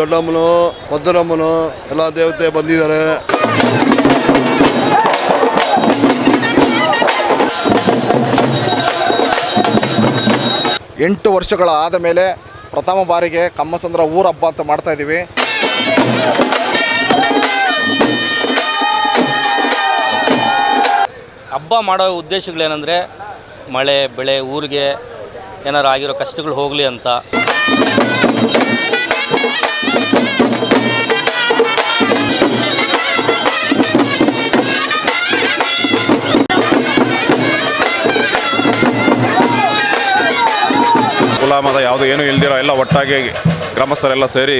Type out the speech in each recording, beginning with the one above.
ದೊಡ್ಡಮ್ಮನು ಪದ್ದರಮ್ಮನು ಎಲ್ಲ ದೇವತೆ ಬಂದಿದ್ದಾರೆ. ಎಂಟು ವರ್ಷಗಳ ಆದ ಮೇಲೆ ಪ್ರಥಮ ಬಾರಿಗೆ ಕಮ್ಮಸಂದ್ರ ಊರ ಹಬ್ಬ ಅಂತ ಮಾಡ್ತಾ ಇದ್ದೀವಿ. ಹಬ್ಬ ಮಾಡೋ ಉದ್ದೇಶಗಳೇನೆಂದರೆ ಮಳೆ ಬೆಳೆ ಊರಿಗೆ ಏನಾರು ಆಗಿರೋ ಕಷ್ಟಗಳು ಹೋಗಲಿ ಅಂತ. ಮತ ಯಾವುದು ಏನೂ ಇಲ್ದಿರೋ ಎಲ್ಲ ಒಟ್ಟಾಗಿ ಗ್ರಾಮಸ್ಥರೆಲ್ಲ ಸೇರಿ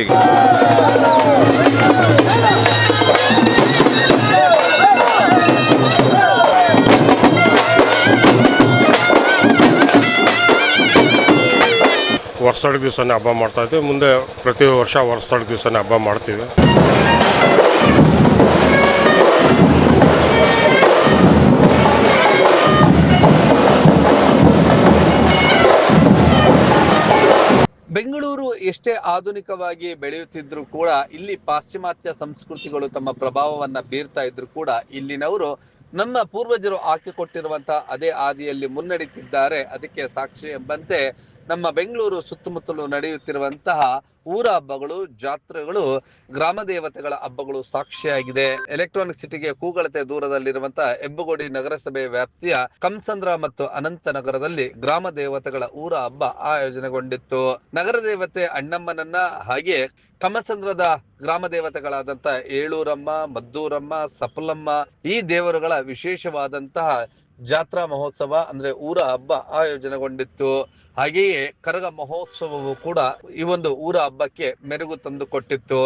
ವರ್ಷದ ದಿವಸನೇ ಹಬ್ಬ ಮಾಡ್ತಾ ಇದ್ದೀವಿ ಮುಂದೆ ಪ್ರತಿ ವರ್ಷ ವರ್ಷದ ದಿವಸನೇ ಹಬ್ಬ ಮಾಡ್ತೀವಿ. ಎಷ್ಟೇ ಆಧುನಿಕವಾಗಿ ಬೆಳೆಯುತ್ತಿದ್ರು ಕೂಡ ಇಲ್ಲಿ ಪಾಶ್ಚಿಮಾತ್ಯ ಸಂಸ್ಕೃತಿಗಳು ತಮ್ಮ ಪ್ರಭಾವವನ್ನ ಬೀರ್ತಾ ಇದ್ರು ಕೂಡ ಇಲ್ಲಿನವರು ನಮ್ಮ ಪೂರ್ವಜರು ಹಾಕಿಕೊಟ್ಟಿರುವಂತಹ ಅದೇ ಹಾದಿಯಲ್ಲಿ ಮುನ್ನಡೀತಿದ್ದಾರೆ. ಅದಕ್ಕೆ ಸಾಕ್ಷಿ ಎಂಬಂತೆ ನಮ್ಮ ಬೆಂಗಳೂರು ಸುತ್ತಮುತ್ತಲು ನಡೆಯುತ್ತಿರುವಂತಹ ಊರ ಹಬ್ಬಗಳು, ಜಾತ್ರೆಗಳು, ಗ್ರಾಮ ದೇವತೆಗಳ ಹಬ್ಬಗಳು ಸಾಕ್ಷಿಯಾಗಿದೆ. ಎಲೆಕ್ಟ್ರಾನಿಕ್ ಸಿಟಿಗೆ ಕೂಗಳತೆ ದೂರದಲ್ಲಿರುವಂತಹ ಹೆಬ್ಬಗೋಡಿ ನಗರಸಭೆ ವ್ಯಾಪ್ತಿಯ ಕಂಸಂದ್ರ ಮತ್ತು ಅನಂತ ನಗರದಲ್ಲಿ ಗ್ರಾಮ ದೇವತೆಗಳ ಊರ ಹಬ್ಬ ಆಯೋಜನೆಗೊಂಡಿತ್ತು. ನಗರ ದೇವತೆ ಅಣ್ಣಮ್ಮನನ್ನ ಹಾಗೆ ಕಮಸಂದ್ರದ ಗ್ರಾಮ ದೇವತೆಗಳಾದಂತಹ ಏಳೂರಮ್ಮ, ಮದ್ದೂರಮ್ಮ ಸಫಲಮ್ಮ ಈ ದೇವರುಗಳ ವಿಶೇಷವಾದಂತಹ ಜಾತ್ರಾ ಮಹೋತ್ಸವ ಅಂದ್ರೆ ಊರ ಹಬ್ಬ ಆಯೋಜನೆಗೊಂಡಿತ್ತು. ಹಾಗೆಯೇ ಕರಗ ಮಹೋತ್ಸವವು ಕೂಡ ಈ ಒಂದು ಊರ ಹಬ್ಬಕ್ಕೆ ಮೆರುಗು ತಂದು ಕೊಟ್ಟಿತ್ತು.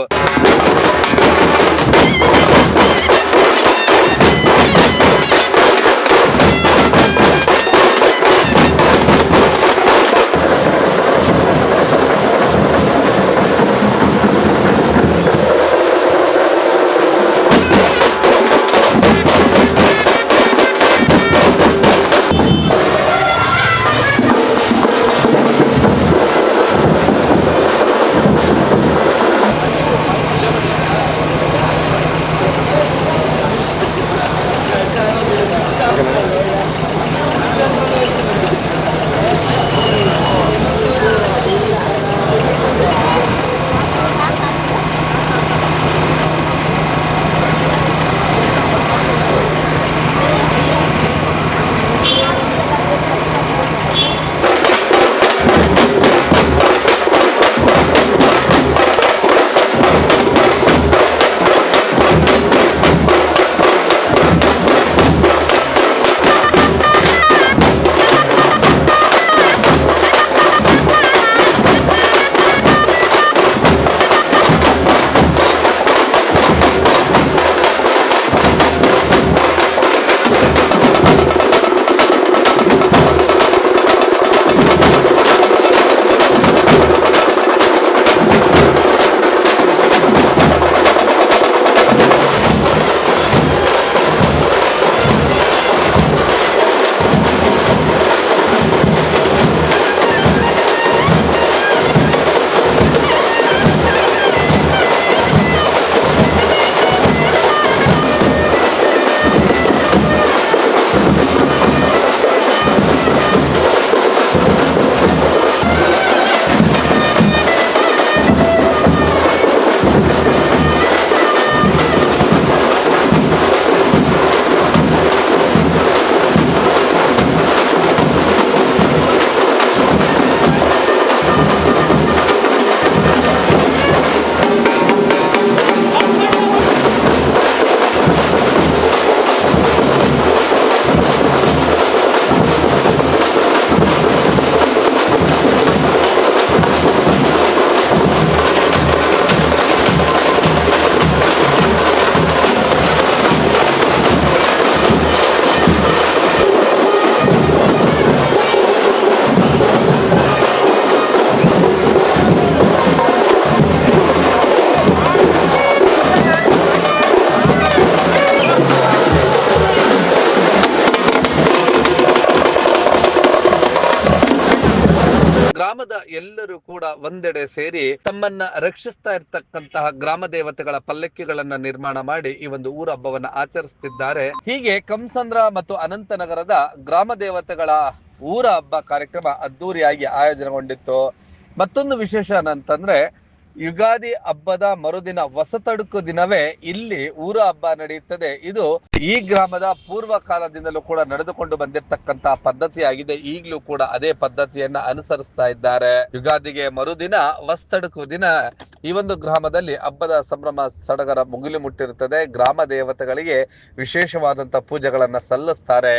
ಎಲ್ಲರೂ ಕೂಡ ಒಂದೆಡೆ ಸೇರಿ ತಮ್ಮನ್ನ ರಕ್ಷಿಸ್ತಾ ಇರ್ತಕ್ಕಂತಹ ಗ್ರಾಮ ದೇವತೆಗಳ ಪಲ್ಲಕ್ಕಿಗಳನ್ನ ನಿರ್ಮಾಣ ಮಾಡಿ ಈ ಒಂದು ಊರ ಹಬ್ಬವನ್ನ ಆಚರಿಸುತ್ತಿದ್ದಾರೆ ಹೀಗೆ ಕಂಸಂದ್ರ ಮತ್ತು ಅನಂತನಗರದ ಗ್ರಾಮ ದೇವತೆಗಳ ಊರ ಹಬ್ಬ ಕಾರ್ಯಕ್ರಮ ಅದ್ದೂರಿಯಾಗಿ ಆಯೋಜನೆಗೊಂಡಿತ್ತು. ಮತ್ತೊಂದು ವಿಶೇಷ ಏನಂತಂದ್ರೆ ಯುಗಾದಿ ಹಬ್ಬದ ಮರುದಿನ ಹೊಸತಡುಕು ದಿನವೇ ಇಲ್ಲಿ ಊರ ಹಬ್ಬ ನಡೆಯುತ್ತದೆ. ಇದು ಈ ಗ್ರಾಮದ ಪೂರ್ವ ಕಾಲದಿಂದಲೂ ಕೂಡ ನಡೆದುಕೊಂಡು ಬಂದಿರತಕ್ಕಂತಹ ಪದ್ಧತಿಯಾಗಿದೆ. ಈಗಲೂ ಕೂಡ ಅದೇ ಪದ್ಧತಿಯನ್ನ ಅನುಸರಿಸ್ತಾ ಇದ್ದಾರೆ. ಯುಗಾದಿಗೆ ಮರುದಿನ, ಹೊಸತಡುಕು ದಿನ ಈ ಒಂದು ಗ್ರಾಮದಲ್ಲಿ ಹಬ್ಬದ ಸಂಭ್ರಮ ಸಡಗರ ಮುಗಿಲು ಮುಟ್ಟಿರುತ್ತದೆ. ಗ್ರಾಮ ದೇವತೆಗಳಿಗೆ ವಿಶೇಷವಾದಂತಹ ಪೂಜೆಗಳನ್ನ ಸಲ್ಲಿಸ್ತಾರೆ.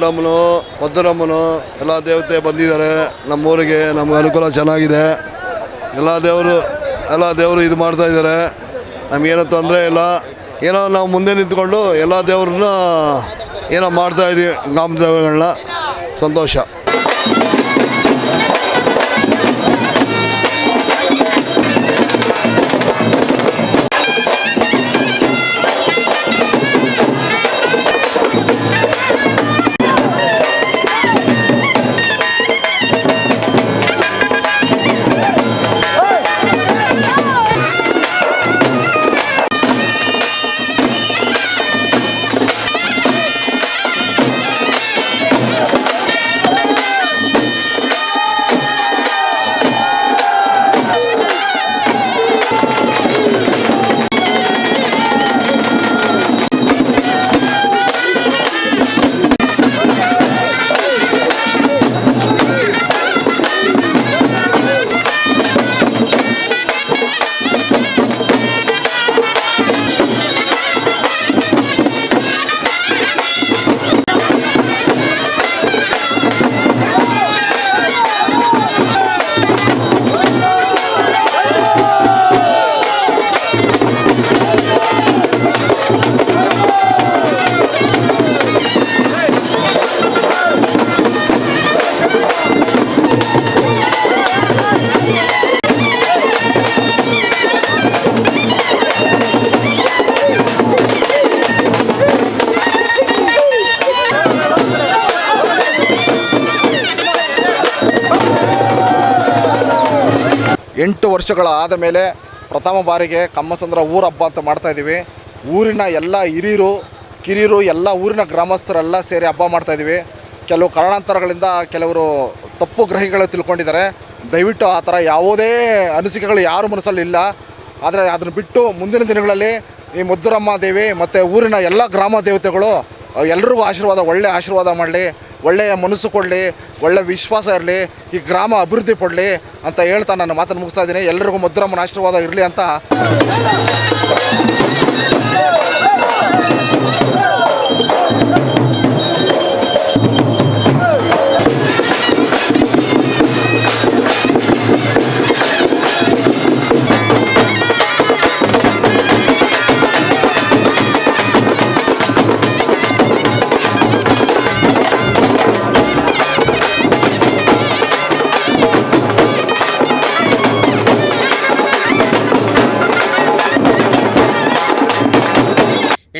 ದೊಡ್ಡಮ್ಮನು ಪದ್ದರಮ್ಮನು ಎಲ್ಲ ದೇವತೆ ಬಂದಿದ್ದಾರೆ. ನಮ್ಮೂರಿಗೆ ನಮ್ಗೆ ಅನುಕೂಲ ಚೆನ್ನಾಗಿದೆ. ಎಲ್ಲ ದೇವರು ಎಲ್ಲ ದೇವರು ಇದು ಮಾಡ್ತಾ ಇದ್ದಾರೆ. ನಮಗೇನು ತೊಂದರೆ ಇಲ್ಲ. ಏನೋ ನಾವು ಮುಂದೆ ನಿಂತ್ಕೊಂಡು ಎಲ್ಲ ದೇವ್ರನ್ನ ಏನೋ ಮಾಡ್ತಾ ಇದೀವಿ ಗ್ರಾಮ ಸಂತೋಷ. ಎಂಟು ವರ್ಷಗಳ ಆದ ಮೇಲೆ ಪ್ರಥಮ ಬಾರಿಗೆ ಕಮ್ಮಸಂದ್ರ ಊರ ಹಬ್ಬ ಅಂತ ಮಾಡ್ತಾ ಇದ್ದೀವಿ. ಊರಿನ ಎಲ್ಲ ಹಿರಿಯರು, ಕಿರಿಯರು, ಎಲ್ಲ ಊರಿನ ಗ್ರಾಮಸ್ಥರೆಲ್ಲ ಸೇರಿ ಹಬ್ಬ ಮಾಡ್ತಾ ಇದ್ದೀವಿ. ಕೆಲವು ಕಾರಣಾಂತರಗಳಿಂದ ಕೆಲವರು ತಪ್ಪು ಗ್ರಹಿಗಳು ತಿಳ್ಕೊಂಡಿದ್ದಾರೆ. ದಯವಿಟ್ಟು ಆ ಥರ ಯಾವುದೇ ಅನಿಸಿಕೆಗಳು ಯಾರು ಮನಸ್ಸಲ್ಲಿ ಇಲ್ಲ. ಆದರೆ ಅದನ್ನು ಬಿಟ್ಟು ಮುಂದಿನ ದಿನಗಳಲ್ಲಿ ಈ ಮುದ್ದುರಮ್ಮ ದೇವಿ ಮತ್ತು ಊರಿನ ಎಲ್ಲ ಗ್ರಾಮ ದೇವತೆಗಳು ಎಲ್ರಿಗೂ ಆಶೀರ್ವಾದ ಒಳ್ಳೆಯ ಆಶೀರ್ವಾದ ಮಾಡಲಿ. ಒಳ್ಳೆಯ ಮನಸ್ಸು ಕೊಡಲಿ ಒಳ್ಳೆಯ ವಿಶ್ವಾಸ ಇರಲಿ, ಈ ಗ್ರಾಮ ಅಭಿವೃದ್ಧಿ ಪಡಲಿ ಅಂತ ಹೇಳ್ತಾ ನಾನು ಮಾತನ್ನು ಮುಗಿಸ್ತಾ ಇದ್ದೀನಿ. ಎಲ್ಲರಿಗೂ ಮಧುರಮ್ಮನ ಆಶೀರ್ವಾದ ಇರಲಿ ಅಂತ.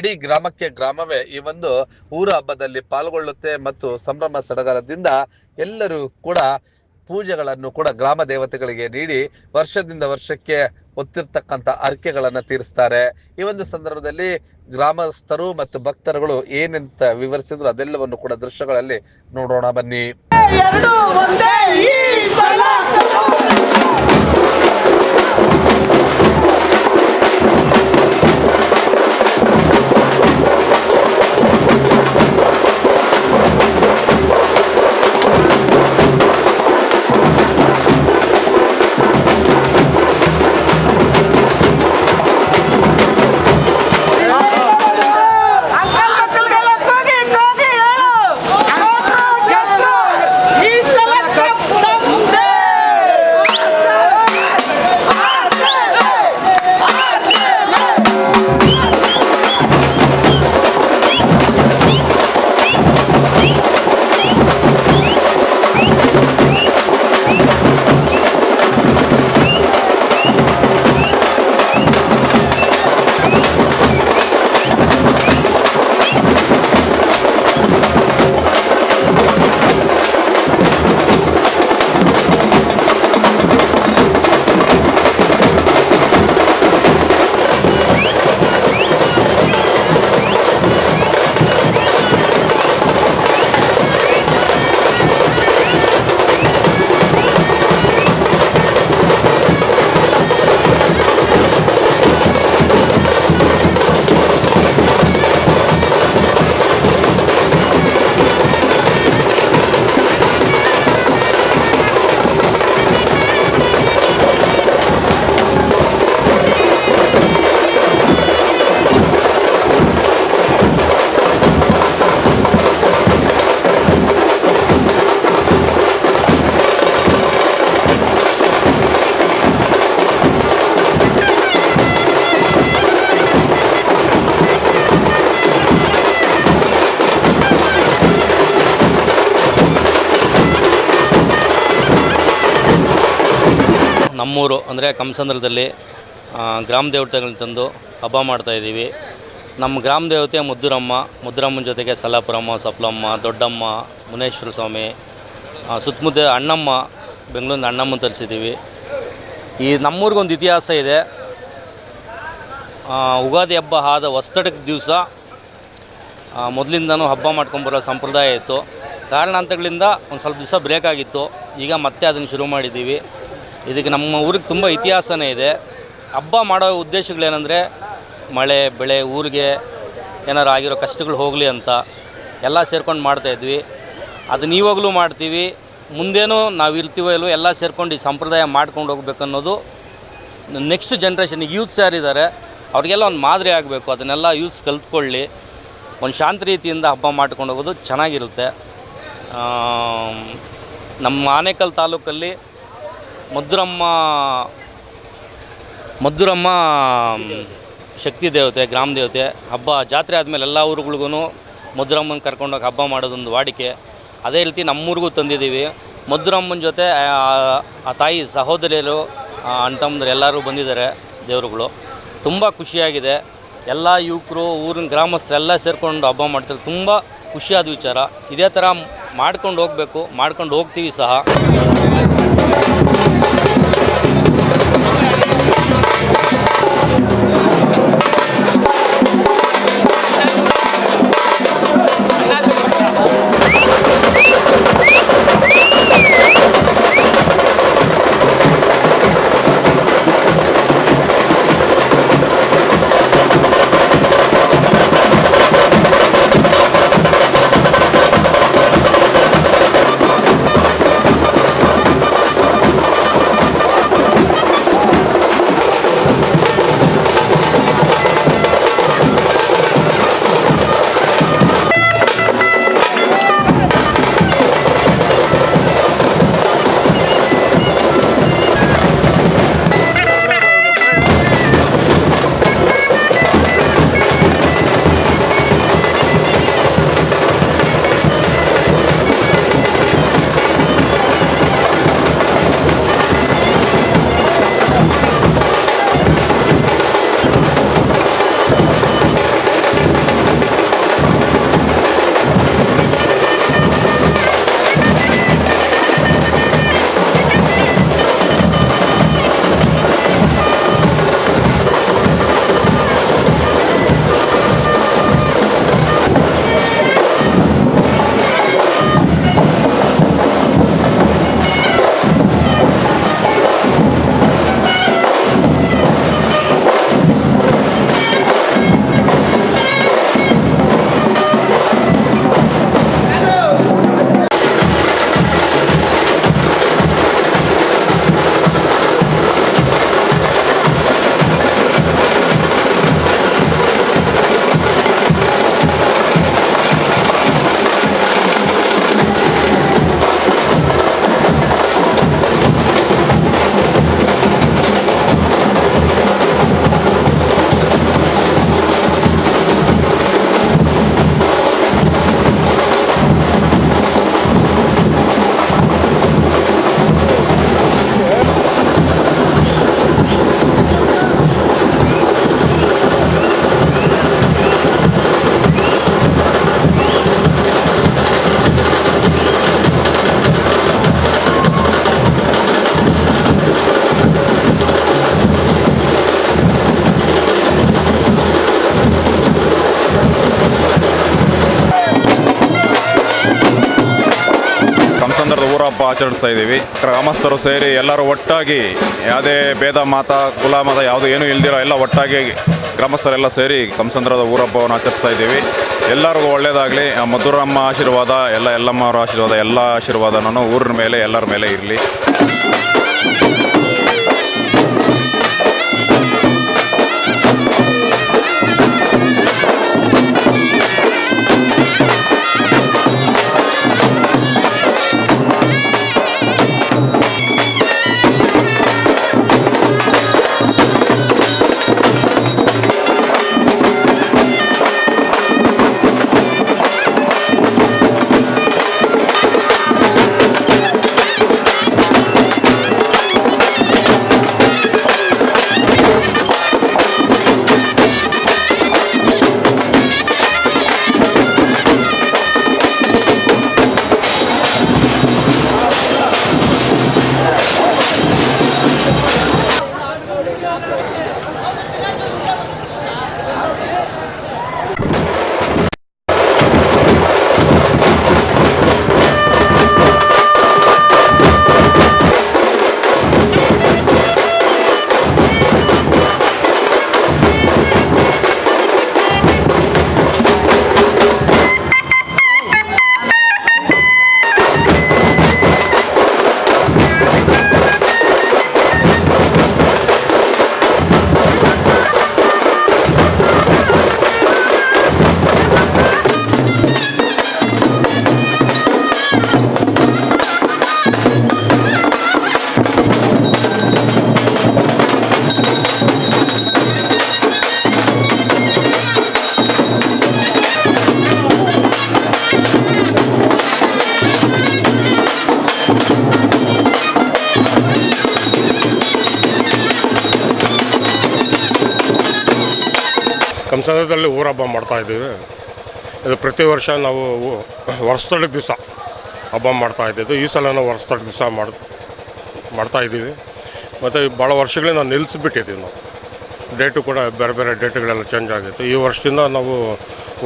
ಇಡೀ ಗ್ರಾಮಕ್ಕೆ ಗ್ರಾಮವೇ ಈ ಒಂದು ಊರ ಹಬ್ಬದಲ್ಲಿ ಪಾಲ್ಗೊಳ್ಳುತ್ತೆ ಮತ್ತು ಸಂಭ್ರಮ ಸಡಗರದಿಂದ ಎಲ್ಲರೂ ಕೂಡ ಪೂಜೆಗಳನ್ನು ಕೂಡ ಗ್ರಾಮ ದೇವತೆಗಳಿಗೆ ನೀಡಿ ವರ್ಷದಿಂದ ವರ್ಷಕ್ಕೆ ಹೊತ್ತಿರ್ತಕ್ಕಂಥ ಅರ್ಕೆಗಳನ್ನು ತೀರಿಸ್ತಾರೆ. ಈ ಒಂದು ಸಂದರ್ಭದಲ್ಲಿ ಗ್ರಾಮಸ್ಥರು ಮತ್ತು ಭಕ್ತರುಗಳು ಏನಂತ ವಿವರಿಸಿದ್ರು ಅದೆಲ್ಲವನ್ನು ಕೂಡ ದೃಶ್ಯಗಳಲ್ಲಿ ನೋಡೋಣ ಬನ್ನಿ. ನಮ್ಮೂರು, ಅಂದರೆ ಕಂಸಂದ್ರದಲ್ಲಿ ಗ್ರಾಮ ದೇವತೆಗಳನ್ನ ತಂದು ಹಬ್ಬ ಮಾಡ್ತಾಯಿದ್ದೀವಿ ನಮ್ಮ ಗ್ರಾಮ ದೇವತೆ ಮುದ್ದುರಮ್ಮ, ಮುದ್ದುರಮ್ಮನ ಜೊತೆಗೆ ಸಲ್ಲಾಪುರಮ್ಮ, ಸಪ್ಲಮ್ಮ, ದೊಡ್ಡಮ್ಮ, ಮುನೇಶ್ವರ ಸ್ವಾಮಿ ಸುತ್ತಮುತ್ತ ಅಣ್ಣಮ್ಮ ಬೆಂಗಳೂರಿನ ಅಣ್ಣಮ್ಮ ತರಿಸಿದ್ದೀವಿ. ಈ ನಮ್ಮೂರಿಗೊಂದು ಇತಿಹಾಸ ಇದೆ. ಉಗಾದಿ ಹಬ್ಬ ಆದ ಹೊಸ್ತಡಕ್ಕೆ ದಿವಸ ಮೊದಲಿಂದನೂ ಹಬ್ಬ ಮಾಡ್ಕೊಂಬರೋ ಸಂಪ್ರದಾಯ ಇತ್ತು. ಕಾರಣಾಂತರಗಳಿಂದ ಒಂದು ಸ್ವಲ್ಪ ದಿವಸ ಬ್ರೇಕ್ ಆಗಿತ್ತು. ಈಗ ಮತ್ತೆ ಅದನ್ನು ಶುರು ಮಾಡಿದ್ದೀವಿ. ಇದಕ್ಕೆ ನಮ್ಮ ಊರಿಗೆ ತುಂಬ ಇತಿಹಾಸನೇ ಇದೆ. ಹಬ್ಬ ಮಾಡೋ ಉದ್ದೇಶಗಳೇನೆಂದರೆ ಮಳೆ, ಬೆಳೆ, ಊರಿಗೆ ಏನಾರು ಆಗಿರೋ ಕಷ್ಟಗಳು ಹೋಗಲಿ ಅಂತ ಎಲ್ಲ ಸೇರ್ಕೊಂಡು ಮಾಡ್ತಾಯಿದ್ವಿ ಅದನ್ನ ಇವಾಗಲೂ ಮಾಡ್ತೀವಿ. ಮುಂದೇನೂ ನಾವು ಇರ್ತೀವೋ ಇಲ್ವೋ ಎಲ್ಲ ಸೇರ್ಕೊಂಡು ಈ ಸಂಪ್ರದಾಯ ಮಾಡ್ಕೊಂಡು ಹೋಗ್ಬೇಕು ಅನ್ನೋದು ನೆಕ್ಸ್ಟ್ ಜನ್ರೇಷನ್ ಯೂತ್ಸ್ ಯಾರಿದ್ದಾರೆ ಅವ್ರಿಗೆಲ್ಲ ಒಂದು ಮಾದರಿ ಆಗಬೇಕು. ಅದನ್ನೆಲ್ಲ ಯೂತ್ಸ್ ಕಲ್ತ್ಕೊಳ್ಳಿ. ಒಂದು ಶಾಂತ ರೀತಿಯಿಂದ ಹಬ್ಬ ಮಾಡ್ಕೊಂಡು ಹೋಗೋದು ಚೆನ್ನಾಗಿರುತ್ತೆ. ನಮ್ಮ ಆನೇಕಲ್ ತಾಲೂಕಲ್ಲಿ ಮಧುರಮ್ಮ ಮಧುರಮ್ಮ ಶಕ್ತಿ ದೇವತೆ ಗ್ರಾಮ ದೇವತೆ ಹಬ್ಬ ಜಾತ್ರೆ ಆದಮೇಲೆ ಎಲ್ಲ ಊರುಗಳಿಗೂ ಮಧುರಮ್ಮನ ಕರ್ಕೊಂಡೋಗಿ ಹಬ್ಬ ಮಾಡೋದೊಂದು ವಾಡಿಕೆ. ಅದೇ ರೀತಿ ನಮ್ಮೂರಿಗೂ ತಂದಿದ್ದೀವಿ. ಮಧುರಮ್ಮನ ಜೊತೆ ಆ, ತಾಯಿ ಸಹೋದರಿಯರು ಆ, ಅಣ್ಣ ತಮ್ಮಂದಿರು ಎಲ್ಲರೂ ಬಂದಿದ್ದಾರೆ ದೇವರುಗಳು. ತುಂಬ ಖುಷಿಯಾಗಿದೆ. ಎಲ್ಲ ಯುವಕರು ಊರಿನ ಗ್ರಾಮಸ್ಥರೆಲ್ಲ ಸೇರಿಕೊಂಡು ಹಬ್ಬ ಮಾಡ್ತಾರೆ. ತುಂಬ ಖುಷಿಯಾದ ವಿಚಾರ. ಇದೇ ಥರ ಮಾಡ್ಕೊಂಡು ಹೋಗಬೇಕು ಮಾಡ್ಕೊಂಡು ಹೋಗ್ತೀವಿ ಸಹ. ಆಚರಿಸ್ತಾ ಇದ್ದೀವಿ. ಗ್ರಾಮಸ್ಥರು ಸೇರಿ ಎಲ್ಲರೂ ಒಟ್ಟಾಗಿ ಯಾವುದೇ ಭೇದ ಮಾತ ಕುಲ ಮತ ಯಾವುದು ಏನೂ ಇಲ್ದಿರೋ ಎಲ್ಲ ಒಟ್ಟಾಗಿ ಗ್ರಾಮಸ್ಥರೆಲ್ಲ ಸೇರಿ ಕಂಸಂದ್ರದ ಊರ ಹಬ್ಬವನ್ನು ಆಚರಿಸ್ತಾ ಇದ್ದೀವಿ. ಎಲ್ಲರಿಗೂ ಒಳ್ಳೆಯದಾಗಲಿ ಮಧುರಮ್ಮ ಆಶೀರ್ವಾದ, ಎಲ್ಲ ಎಲ್ಲಮ್ಮವರ ಆಶೀರ್ವಾದ, ಎಲ್ಲ ಆಶೀರ್ವಾದನೂ ಊರಿನ ಮೇಲೆ, ಎಲ್ಲರ ಮೇಲೆ ಇರಲಿ. ಕಂಸನದಲ್ಲಿ ಊರ ಹಬ್ಬ ಮಾಡ್ತಾ ಇದ್ದೀವಿ. ಇದು ಪ್ರತಿ ವರ್ಷ ನಾವು ವರ್ಷದೊಳಗೆ ದಿವಸ ಹಬ್ಬ ಮಾಡ್ತಾ ಇದ್ದಿದ್ದು. ಈ ಸಲ ನಾವು ವರ್ಷದೊಳಗೆ ದಿವಸ ಮಾಡ್, ಮಾಡ್ತಾ ಇದ್ದೀವಿ. ಮತ್ತು ಭಾಳ ವರ್ಷಗಳಿಂದ ನಿಲ್ಲಿಸ್ಬಿಟ್ಟಿದ್ದೀವಿ ನಾವು. ಡೇಟು ಕೂಡ ಬೇರೆ ಬೇರೆ ಡೇಟ್ಗಳೆಲ್ಲ ಚೇಂಜ್ ಆಗಿತ್ತು. ಈ ವರ್ಷದಿಂದ ನಾವು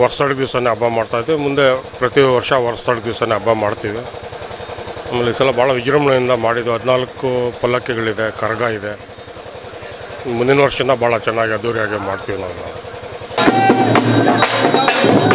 ವರ್ಷದೊಳಗೆ ದಿವಸನೇ ಹಬ್ಬ ಮಾಡ್ತಾ ಇದ್ದೀವಿ. ಮುಂದೆ ಪ್ರತಿ ವರ್ಷ ವರ್ಷದೊಳಗೆ ದಿವಸನೇ ಹಬ್ಬ ಮಾಡ್ತೀವಿ. ಆಮೇಲೆ ಈ ಸಲ ಭಾಳ ವಿಜೃಂಭಣೆಯಿಂದ ಮಾಡಿದ್ದು ಹದಿನಾಲ್ಕು ಪಲ್ಲಕ್ಕಿಗಳಿದೆ, ಕರಗ ಇದೆ. ಮುಂದಿನ ವರ್ಷದಿಂದ ಭಾಳ ಚೆನ್ನಾಗಿ ಅದ್ದೂರಿಯಾಗಿ ಮಾಡ್ತೀವಿ ನಾವು. Thank you.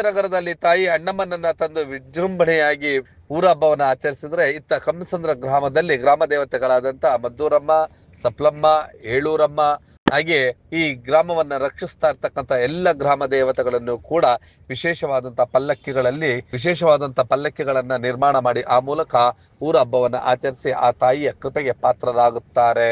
ಅತ್ತ ಅನಂತನಗರದಲ್ಲಿ ತಾಯಿ ಅಣ್ಣಮ್ಮನನ್ನ ತಂದು ವಿಜೃಂಭಣೆಯಾಗಿ ಊರ ಹಬ್ಬವನ್ನ ಆಚರಿಸಿದ್ರೆ ಇತ್ತ ಕಂಸಂದ್ರ ಗ್ರಾಮದಲ್ಲಿ ಗ್ರಾಮ ದೇವತೆಗಳಾದಂತ ಮದ್ದೂರಮ್ಮ, ಸಪ್ಲಮ್ಮ, ಏಳೂರಮ್ಮ, ಹಾಗೆ ಈ ಗ್ರಾಮವನ್ನ ರಕ್ಷಿಸ್ತಾ ಇರ್ತಕ್ಕಂಥ ಎಲ್ಲ ಗ್ರಾಮ ದೇವತೆಗಳನ್ನು ಕೂಡ ವಿಶೇಷವಾದಂತ ಪಲ್ಲಕ್ಕಿಗಳಲ್ಲಿ, ವಿಶೇಷವಾದಂತ ಪಲ್ಲಕ್ಕಿಗಳನ್ನ ನಿರ್ಮಾಣ ಮಾಡಿ ಆ ಮೂಲಕ ಊರ ಹಬ್ಬವನ್ನ ಆಚರಿಸಿ ಆ ತಾಯಿಯ ಕೃಪೆಗೆ ಪಾತ್ರರಾಗುತ್ತಾರೆ.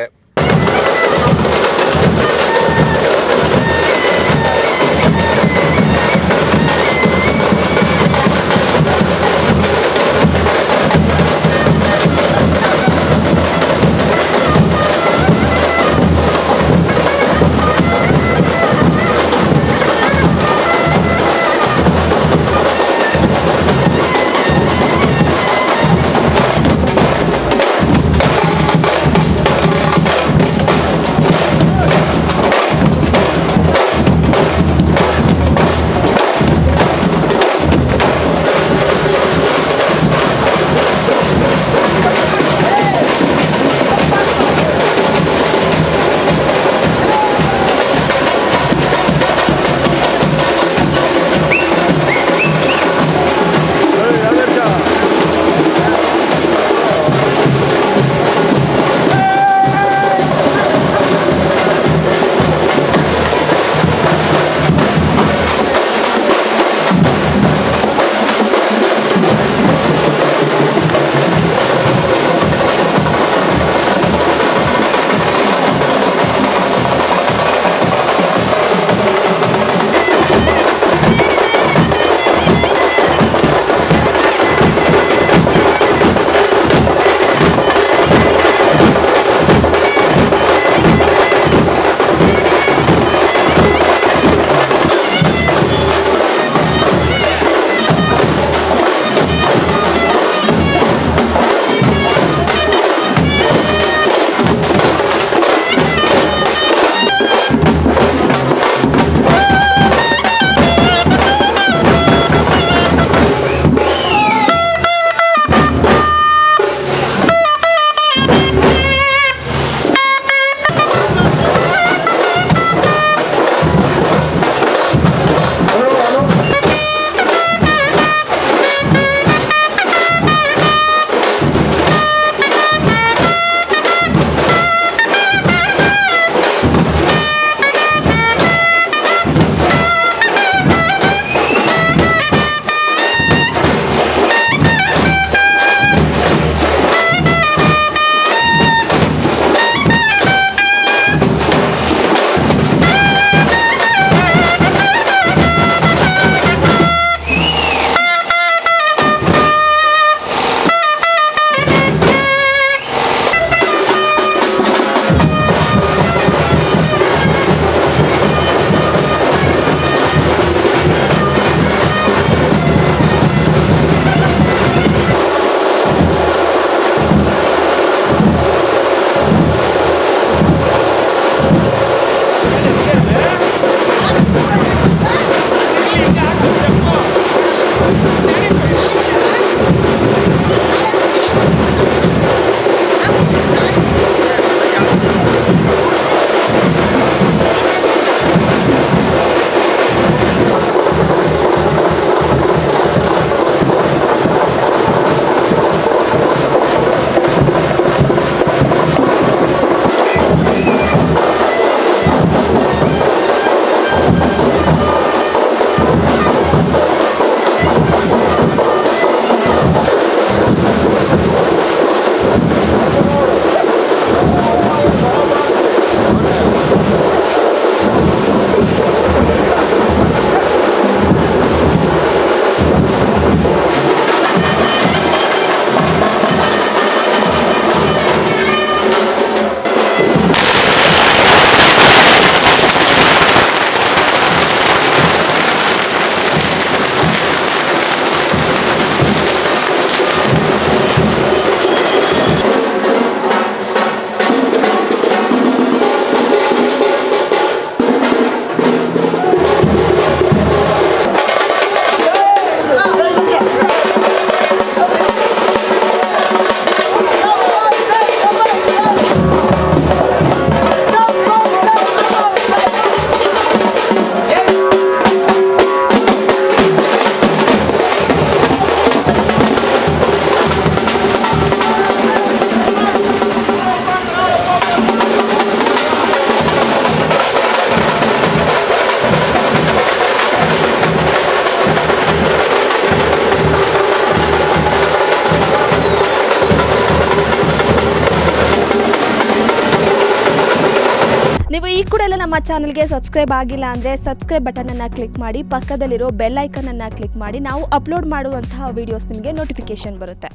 ಚಾನಲ್ಗೆ ಸಬ್ಸ್ಕ್ರೈಬ್ ಆಗಿಲ್ಲ ಅಂದರೆ ಸಬ್ಸ್ಕ್ರೈಬ್ ಬಟನನ್ನು ಕ್ಲಿಕ್ ಮಾಡಿ, ಪಕ್ಕದಲ್ಲಿರೋ ಬೆಲ್ ಐಕನನ್ನು ಕ್ಲಿಕ್ ಮಾಡಿ. ನಾವು ಅಪ್ಲೋಡ್ ಮಾಡುವಂತಹ ವೀಡಿಯೋಸ್ ನಿಮಗೆ ನೋಟಿಫಿಕೇಶನ್ ಬರುತ್ತೆ.